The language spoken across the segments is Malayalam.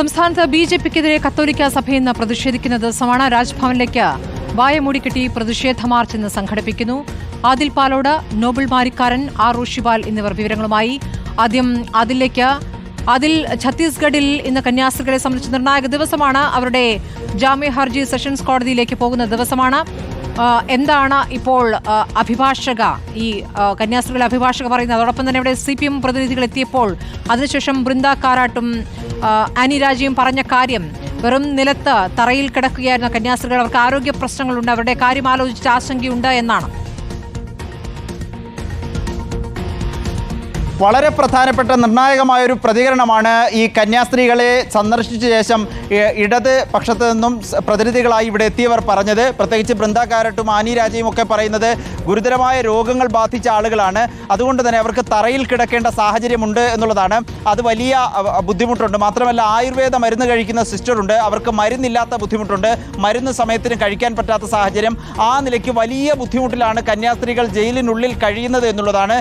സംസ്ഥാനത്ത് ബി ജെ പിക്കെതിരെ കത്തോലിക്ക സഭ ഇന്ന് പ്രതിഷേധിക്കുന്ന ദിവസമാണ് രാജ്ഭവനിലേക്ക് വായമൂടിക്കെട്ടി പ്രതിഷേധ മാർച്ച് ഇന്ന് സംഘടിപ്പിക്കുന്നു. ആദിൽ പാലോട് നോബിൾ മാരിക്കാരൻ ആർ ഋഷിപാൽ എന്നിവർ വിവരങ്ങളുമായി. ആദ്യം അതിലേക്ക് അതിൽ ഛത്തീസ്ഗഡിൽ ഇന്ന് കന്യാസ്ത്രീകളെ സംബന്ധിച്ച് നിർണായക ദിവസമാണ്. അവരുടെ ജാമ്യ ഹർജി സെഷൻസ് കോടതിയിലേക്ക് പോകുന്ന ദിവസമാണ്. എന്താണ് ഇപ്പോൾ അഭിഭാഷക ഈ കന്യാസ്ത്രീകളെ അഭിഭാഷക പറയുന്നത്? അതോടൊപ്പം തന്നെ ഇവിടെ സി പി എം പ്രതിനിധികൾ എത്തിയപ്പോൾ അതിനുശേഷം ബൃന്ദ കാരാട്ടും ആനി രാജയും പറഞ്ഞ കാര്യം വെറും നിലത്ത് തറയിൽ കിടക്കുകയായിരുന്ന കന്യാസ്ത്രീകൾ അവർക്ക് ആരോഗ്യ പ്രശ്നങ്ങളുണ്ട് അവരുടെ കാര്യം ആലോചിച്ച ആശങ്കയുണ്ട് എന്നാണ്. വളരെ പ്രധാനപ്പെട്ട നിർണായകമായ ഒരു പ്രതികരണമാണ് ഈ കന്യാസ്ത്രീകളെ സന്ദർശിച്ച ശേഷം ഇടത് പക്ഷത്തു നിന്നും പ്രതിനിധികളായി ഇവിടെ എത്തിയവർ പറഞ്ഞത്. പ്രത്യേകിച്ച് ബൃന്ദാകാരട്ടും ആനി രാജയും ഒക്കെ പറയുന്നത് ഗുരുതരമായ രോഗങ്ങൾ ബാധിച്ച ആളുകളാണ്. അതുകൊണ്ട് തന്നെ അവർക്ക് തറയിൽ കിടക്കേണ്ട സാഹചര്യമുണ്ട് എന്നുള്ളതാണ്. അത് വലിയ ബുദ്ധിമുട്ടുണ്ട്. മാത്രമല്ല ആയുർവേദ മരുന്ന് കഴിക്കുന്ന സിസ്റ്ററുണ്ട്. അവർക്ക് മരുന്നില്ലാത്ത ബുദ്ധിമുട്ടുണ്ട്. മരുന്ന് സമയത്തിന് കഴിക്കാൻ പറ്റാത്ത സാഹചര്യം. ആ നിലയ്ക്ക് വലിയ ബുദ്ധിമുട്ടിലാണ് കന്യാസ്ത്രീകൾ ജയിലിനുള്ളിൽ കഴിയുന്നത് എന്നുള്ളതാണ്.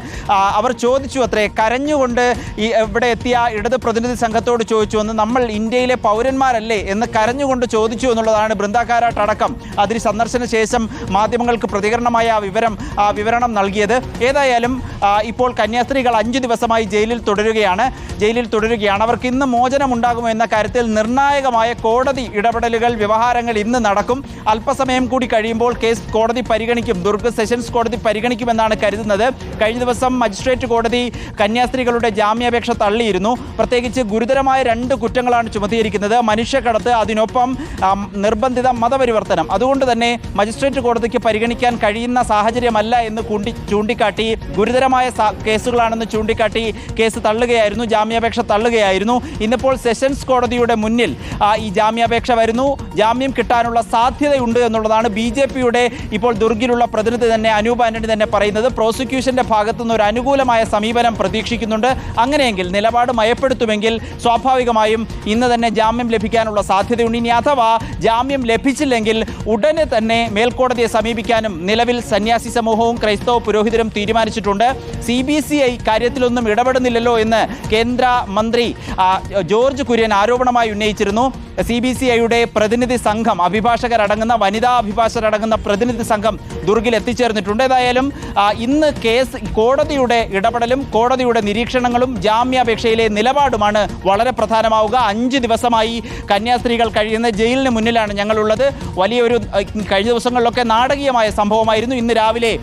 അവർ ചോദിച്ചു അത്രേ. കരഞ്ഞുകൊണ്ട് ഈ ഇവിടെ എത്തിയ ഇടത് പ്രതിനിധി സംഘത്തോട് ചോദിച്ചു എന്ന് നമ്മൾ ഇന്ത്യയിലെ പൗരന്മാരല്ലേ എന്ന് കരഞ്ഞുകൊണ്ട് ചോദിച്ചു എന്നുള്ളതാണ് ബൃന്ദാകാരാട്ട് അടക്കം അതിന് സന്ദർശന ശേഷം മാധ്യമങ്ങൾക്ക് പ്രതികരണമായ ആ വിവരം ആ വിവരണം നൽകിയത്. ഏതായാലും ഇപ്പോൾ കന്യാസ്ത്രീകൾ അഞ്ച് ദിവസമായി ജയിലിൽ തുടരുകയാണ്. ജയിലിൽ തുടരുകയാണ്. അവർക്ക് ഇന്ന് മോചനമുണ്ടാകുമോ എന്ന കാര്യത്തിൽ നിർണായകമായ കോടതി ഇടപെടലുകൾ വ്യവഹാരങ്ങൾ ഇന്ന് നടക്കും. അല്പസമയം കൂടി കഴിയുമ്പോൾ കേസ് കോടതി പരിഗണിക്കും. ദുർഗ് സെഷൻസ് കോടതി പരിഗണിക്കുമെന്നാണ് കരുതുന്നത്. കഴിഞ്ഞ ദിവസം മജിസ്ട്രേറ്റ് കോടതി കന്യാസ്ത്രീകളുടെ ജാമ്യാപേക്ഷ തള്ളിയിരുന്നു. പ്രത്യേകിച്ച് ഗുരുതരമായ രണ്ട് കുറ്റങ്ങളാണ് ചുമത്തിയിരിക്കുന്നത്. മനുഷ്യക്കടത്ത് അതിനൊപ്പം നിർബന്ധിത മതപരിവർത്തനം. അതുകൊണ്ട് തന്നെ മജിസ്ട്രേറ്റ് കോടതിക്ക് പരിഗണിക്കാൻ കഴിയുന്ന സാഹചര്യമല്ല എന്ന് കൂണ്ടി ചൂണ്ടിക്കാട്ടി ഗുരുതരമായ കേസുകളാണെന്ന് ചൂണ്ടിക്കാട്ടി കേസ് തള്ളുകയായിരുന്നു ജാമ്യാപേക്ഷ തള്ളുകയായിരുന്നു. ഇന്നിപ്പോൾ സെഷൻസ് കോടതിയുടെ മുന്നിൽ ഈ ജാമ്യാപേക്ഷ വരുന്നു. ജാമ്യം കിട്ടാനുള്ള സാധ്യതയുണ്ട് എന്നുള്ളതാണ് ബി ജെ പിയുടെ ഇപ്പോൾ ദുർഗിലുള്ള പ്രതിനിധി തന്നെ അനൂപ് ആന്റണി തന്നെ പറയുന്നത്. പ്രോസിക്യൂഷന്റെ ഭാഗത്തുനിന്ന് ഒരു അനുകൂലമായ സമീപനം പ്രതീക്ഷിക്കുന്നുണ്ട്. അങ്ങനെയെങ്കിൽ നിലപാട് മയപ്പെടുത്തുമെങ്കിൽ സ്വാഭാവികമായും ഇന്ന് തന്നെ ജാമ്യം ലഭിക്കാനുള്ള സാധ്യതയുണ്ട്. ഇനി അഥവാ ജാമ്യം ലഭിച്ചില്ലെങ്കിൽ ഉടനെ തന്നെ മേൽക്കോടതിയെ സമീപിക്കാനും നിലവിൽ സന്യാസി സമൂഹവും ക്രൈസ്തവ പുരോഹിതരും തീരുമാനിച്ചിട്ടുണ്ട്. സി ബി സി ഐ കാര്യത്തിലൊന്നും ഇടപെടുന്നില്ലല്ലോ എന്ന് കേന്ദ്ര മന്ത്രി ജോർജ് കുര്യൻ ആരോപണമായി ഉന്നയിച്ചിരുന്നു. സി ബി സി ഐയുടെ പ്രതിനിധി സംഘം അഭിഭാഷകരടങ്ങുന്ന വനിതാ അഭിഭാഷകരടങ്ങുന്ന പ്രതിനിധി സംഘം ദുർഗിൽ എത്തിച്ചേർന്നിട്ടുണ്ട്. ഏതായാലും ഇന്ന് കേസ് കോടതിയുടെ ഇടപെടലും കോടതിയുടെ നിരീക്ഷണങ്ങളും ജാമ്യാപേക്ഷയിലെ നിലപാടുമാണ് വളരെ പ്രധാനമാവുക. അഞ്ച് ദിവസമായി കന്യാസ്ത്രീകൾ കഴിയുന്ന ജയിലിന് മുന്നിലാണ് ഞങ്ങളുള്ളത്. വലിയൊരു കഴിഞ്ഞ ദിവസങ്ങളിലൊക്കെ നാടകീയമായ സംഭവമായിരുന്നു. ഇന്ന് രാവിലെ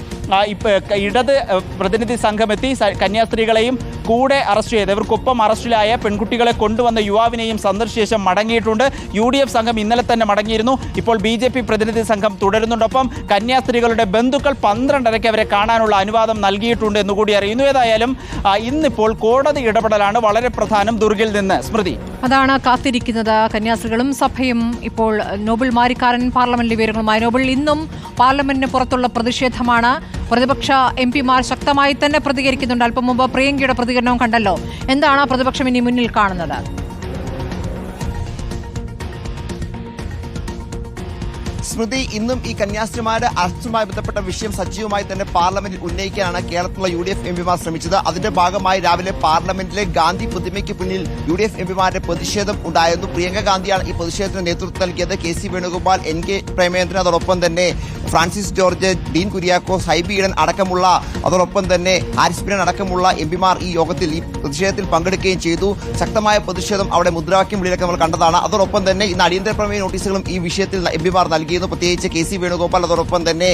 ഇടത് പ്രതിനിധി സംഘം എത്തി കന്യാസ്ത്രീകളെയും കൂടെ അറസ്റ്റ് ചെയ്ത് ഇവർക്കൊപ്പം അറസ്റ്റിലായ പെൺകുട്ടികളെ കൊണ്ടുവന്ന യുവാവിനെയും സന്ദർശിച്ച ശേഷം മടങ്ങിയിട്ടുണ്ട്. യു ഡി എഫ് സംഘം ഇന്നലെ തന്നെ മടങ്ങിയിരുന്നു. ഇപ്പോൾ ബി ജെ പി പ്രതിനിധി സംഘം തുടരുന്നുണ്ടൊപ്പം കന്യാസ്ത്രീകളുടെ ബന്ധുക്കൾ പന്ത്രണ്ടരയ്ക്ക് അവരെ കാണാനുള്ള അനുവാദം നൽകിയിട്ടുണ്ട് എന്നുകൂടി അറിയുന്നു. ഏതായാലും ഇന്നിപ്പോൾ കോടതി ഇടപെടലാണ് വളരെ പ്രധാനം ദുർഗിൽ നിന്ന്. സ്മൃതി. അതാണ് കാത്തിരിക്കുന്നത് കന്യാസ്ത്രീകളും സഭയും ഇപ്പോൾ നോബിൾ മാരിക്കാരൻ പാർലമെന്റിലെ വിവരങ്ങളുമായി. നോബിൾ ഇന്നും പാർലമെന്റിന് പുറത്തുള്ള പ്രതിഷേധമാണ്. പ്രതിപക്ഷ എം പിമാർ ശക്തമായി തന്നെ പ്രതികരിക്കുന്നുണ്ട്. അല്പം മുമ്പ് പ്രിയങ്കയുടെ പ്രതികരണവും കണ്ടല്ലോ. എന്താണ് പ്രതിപക്ഷം ഇനി മുന്നിൽ കാണുന്നത്? സ്മൃതി ഇന്നും ഈ കന്യാസ്ത്രീമാരുടെ അറസ്റ്റുമായി ബന്ധപ്പെട്ട വിഷയം സജീവമായി തന്നെ പാർലമെന്റിൽ ഉന്നയിക്കാനാണ് കേരളത്തിലുള്ള യു ഡി എഫ് എംപിമാർ ശ്രമിച്ചത്. അതിന്റെ ഭാഗമായി രാവിലെ പാർലമെന്റിലെ ഗാന്ധി പ്രതിമയ്ക്ക് പിന്നിൽ യു ഡി എഫ് എംപിമാരുടെ പ്രതിഷേധം ഉണ്ടായിരുന്നു. പ്രിയങ്ക ഗാന്ധിയാണ് ഈ പ്രതിഷേധത്തിന് നേതൃത്വം നൽകിയത്. K C Venugopal N K Premendran അതോടൊപ്പം തന്നെ ഫ്രാൻസിസ് ജോർജ് ഡീൻ കുര്യാക്കോസ് സൈബി ഈഡൻ അടക്കമുള്ള അതോടൊപ്പം തന്നെ ഹാരിസ് ബിരൻ അടക്കമുള്ള എംപിമാർ ഈ യോഗത്തിൽ ഈ പ്രതിഷേധത്തിൽ പങ്കെടുക്കുകയും ചെയ്തു. ശക്തമായ പ്രതിഷേധം അവിടെ മുദ്രാവാക്യം വിളിയിലൊക്കെ നമ്മൾ കണ്ടതാണ്. അതോടൊപ്പം തന്നെ ഇന്ന് അടിയന്തര പ്രമേയ നോട്ടീസുകളും ഈ വിഷയത്തിൽ എംപിമാർ നൽകിയിരുന്നു പ്രത്യേകിച്ച് കെ സി വേണുഗോപാൽ അതോടൊപ്പം തന്നെ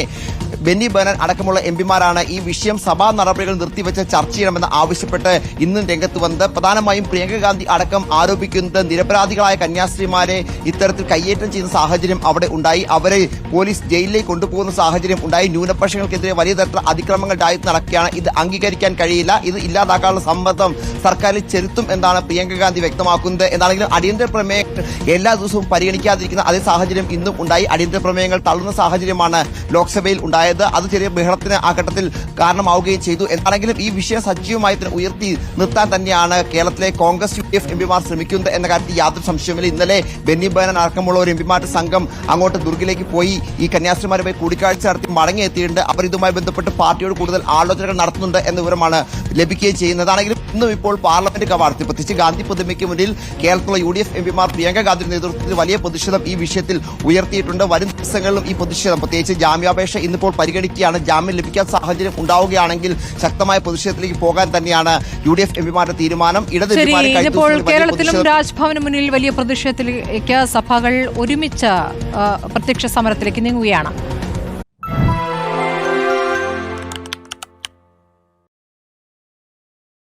ബെന്നി ബനൻ അടക്കമുള്ള എം പിമാരാണ് ഈ വിഷയം സഭാ നടപടികൾ നിർത്തിവെച്ച് ചർച്ച ചെയ്യണമെന്ന് ആവശ്യപ്പെട്ട് ഇന്നും രംഗത്ത് വന്നത്. പ്രധാനമായും പ്രിയങ്ക ഗാന്ധി അടക്കം ആരോപിക്കുന്നത് നിരപരാധികളായ കന്യാസ്ത്രീമാരെ ഇത്തരത്തിൽ കയ്യേറ്റം ചെയ്യുന്ന സാഹചര്യം അവിടെ ഉണ്ടായി. അവരെ പോലീസ് ജയിലിലേക്ക് കൊണ്ടുപോകുന്ന സാഹചര്യം ഉണ്ടായി. ന്യൂനപക്ഷങ്ങൾക്കെതിരെ വലിയ തരത്തിലുള്ള അതിക്രമങ്ങൾ രാജ്യത്ത് നടക്കുകയാണ്. ഇത് അംഗീകരിക്കാൻ കഴിയില്ല. ഇത് ഇല്ലാതാക്കാനുള്ള സമ്മർദ്ദം സർക്കാരിൽ ചെലുത്തും എന്നാണ് പ്രിയങ്ക ഗാന്ധി വ്യക്തമാക്കുന്നത്. എന്നാണെങ്കിലും അടിയന്തര പ്രമേയം എല്ലാ ദിവസവും പരിഗണിക്കാതിരിക്കുന്ന അതേ സാഹചര്യം ഇന്നും ഉണ്ടായി. അടിയന്തര പ്രമേയങ്ങൾ തള്ളുന്ന സാഹചര്യമാണ് ലോക്സഭയിൽ ഉണ്ടായത്. അത് ചെറിയ ബഹളത്തിന് ആ ഘട്ടത്തിൽ കാരണമാവുകയും ചെയ്തു. എന്താണെങ്കിലും ഈ വിഷയം സജീവമായി തന്നെ ഉയർത്തി നിർത്താൻ തന്നെയാണ് കേരളത്തിലെ കോൺഗ്രസ് യു ഡി എഫ് എംപിമാർ ശ്രമിക്കുന്നത് എന്ന കാര്യത്തിൽ യാതൊരു സംശയമില്ല ഇന്നലെ ബെന്നി ബേനൻ അടക്കമുള്ള ഒരു എംപിമാരുടെ സംഘം അങ്ങോട്ട് ദുർഗിലേക്ക് പോയി. ഈ കന്യാസ്ത്രീമാരുമായി കൂടിക്കാഴ്ച നടത്തി മടങ്ങിയെത്തിയിട്ടുണ്ട്. അവർ ഇതുമായി ബന്ധപ്പെട്ട് പാർട്ടിയോട് കൂടുതൽ ആലോചനകൾ നടത്തുന്നുണ്ട് എന്ന വിവരമാണ് ലഭിക്കുകയും ചെയ്യുന്നതാണെങ്കിലും ഇന്നും ഇപ്പോൾ പാർലമെന്റ് കവാടത്തിൽ പ്രത്യേകിച്ച് ഗാന്ധി പ്രതിമയ്ക്ക് മുന്നിൽ കേരളത്തിലെ യു ഡി എഫ് എംപിമാർ പ്രിയങ്ക ഗാന്ധിയുടെ നേതൃത്വത്തിൽ വലിയ പ്രതിഷേധം ഈ വിഷയത്തിൽ ഉയർത്തിയിട്ടുണ്ട്. വരും ദിവസങ്ങളിലും ഈ പ്രതിഷേധം. പ്രത്യേകിച്ച് ജാമ്യാപേക്ഷ ഇന്നിപ്പോൾ പരിഗണിക്കുകയാണ്. ജാമ്യം ലഭിക്കാൻ സാഹചര്യം ഉണ്ടാവുകയാണെങ്കിൽ ശക്തമായ പ്രതിഷേധത്തിലേക്ക് പോകാൻ തന്നെയാണ് യു ഡി എഫ് എംപിമാരുടെ തീരുമാനം. ഇടത് കേരളത്തിലും രാജ്ഭവന് മുന്നിൽ വലിയ പ്രതിഷേധത്തിലേക്ക് സഭകൾ ഒരുമിച്ച് പ്രത്യക്ഷ സമരത്തിലേക്ക് നീങ്ങുകയാണ്.